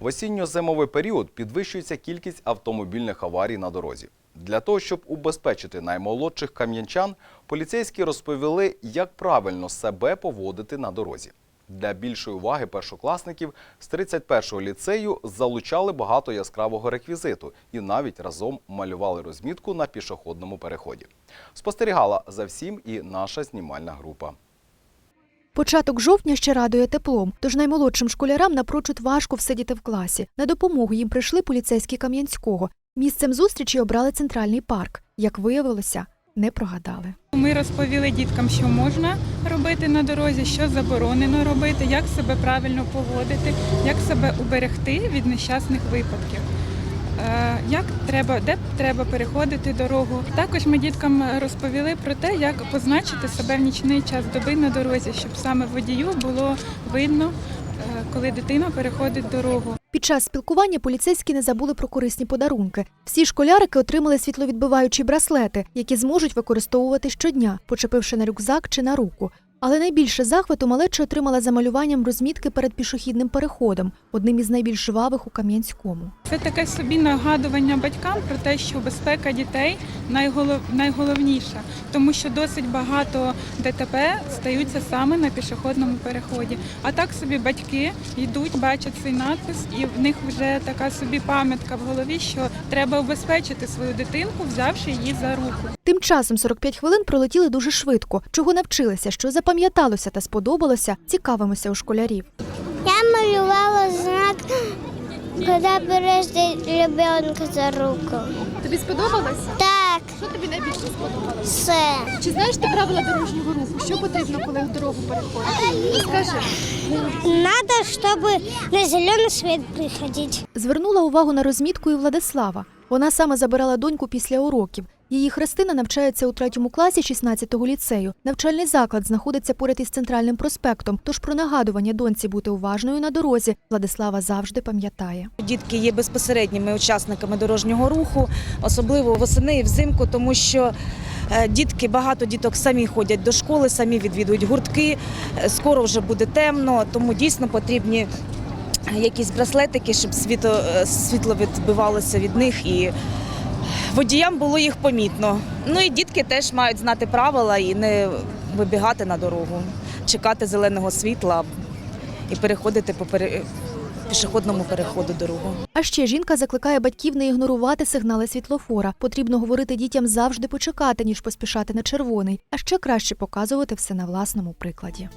В осінньо-зимовий період підвищується кількість автомобільних аварій на дорозі. Для того, щоб убезпечити наймолодших кам'янчан, поліцейські розповіли, як правильно себе поводити на дорозі. Для більшої уваги першокласників з 31-го ліцею залучали багато яскравого реквізиту і навіть разом малювали розмітку на пішохідному переході. Спостерігала за всім і наша знімальна група. Початок жовтня ще радує теплом, тож наймолодшим школярам напрочуд важко всидіти в класі. На допомогу їм прийшли поліцейські Кам'янського. Місцем зустрічі обрали центральний парк. Як виявилося, не прогадали. Ми розповіли діткам, що можна робити на дорозі, що заборонено робити, як себе правильно поводити, як себе уберегти від нещасних випадків. Е, Як треба, де треба переходити дорогу. Також ми діткам розповіли про те, як позначити себе в нічний час доби на дорозі, щоб саме водію було видно, е, коли дитина переходить дорогу. Під час спілкування поліцейські не забули про корисні подарунки. Всі школярики отримали світловідбиваючі браслети, які зможуть використовувати щодня, почепивши на рюкзак чи на руку. Але найбільше захвату малеча отримала за малюванням розмітки перед пішохідним переходом, одним із найбільш жвавих у Кам'янському. Це таке собі нагадування батькам про те, що безпека дітей найголов... найголовніша, тому що досить багато ДТП стаються саме на пішохідному переході. А так собі батьки йдуть, бачать цей надпис, і в них вже така собі пам'ятка в голові, що треба убезпечити свою дитинку, взявши її за руку. Тим часом 45 хвилин пролетіли дуже швидко. Чого навчилися, що запам'яталося та сподобалося, цікавимося у школярів. Я малювала знак, коли береш ребенка за руку. Тобі сподобалося? Так, Що тобі найбільше сподобалося? все. Чи знаєш ти правила дорожнього руху? Що потрібно, коли в дорогу переходити? Скажи. Надо, чтобы на зеленый свет приходить. Звернула увагу на розмітку і Владислава. Вона саме забирала доньку після уроків. Її Христина навчається у третьому класі 16-го ліцею. Навчальний заклад знаходиться поряд із центральним проспектом. Тож про нагадування доньці бути уважною на дорозі Владислава завжди пам'ятає. Дітки є безпосередніми учасниками дорожнього руху, особливо восени і взимку, тому що е, дітки, багато діток самі ходять до школи, самі відвідують гуртки. Е, Скоро вже буде темно, тому дійсно потрібні якісь браслетики, щоб світло, е, світло відбивалося від них і водіям було їх помітно. Ну і дітки теж мають знати правила і не вибігати на дорогу, чекати зеленого світла і переходити по пере- пішохідному переходу дорогу. А ще жінка закликає батьків не ігнорувати сигнали світлофора. Потрібно говорити дітям завжди почекати, ніж поспішати на червоний, а ще краще показувати все на власному прикладі.